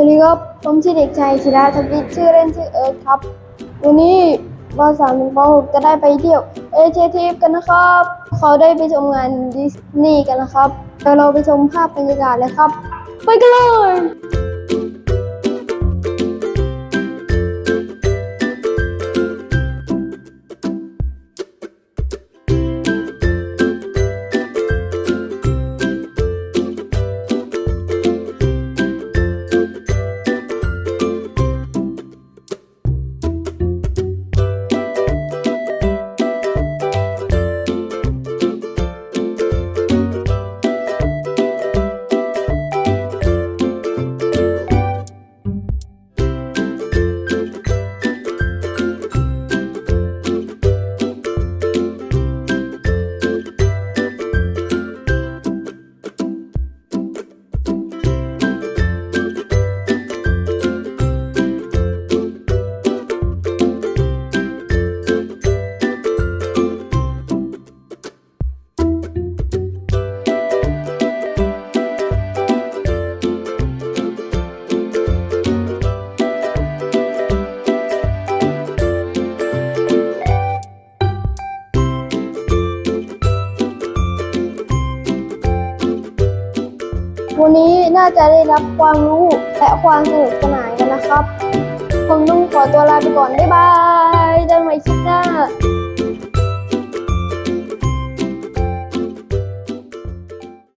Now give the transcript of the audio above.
วัสดีครับ ผมชื่อเด็กชายศิลาทวิทชื่อเล่นชื่อเอิร์ธครับ วันนี้ป .3 ถึงป .6 จะได้ไปเที่ยวเอเชียทีฟกันนะครับ เขาได้ไปชมงานดิสนีย์กันนะครับเดี๋ยวเราไปชมภาพบรรยากาศเลยครับ ไปกันเลย วันนี้น่าจะได้รับความรู้และความสนุกสนานกันนะครับ ผมต้องขอตัวลาไปก่อน บ๊ายบาย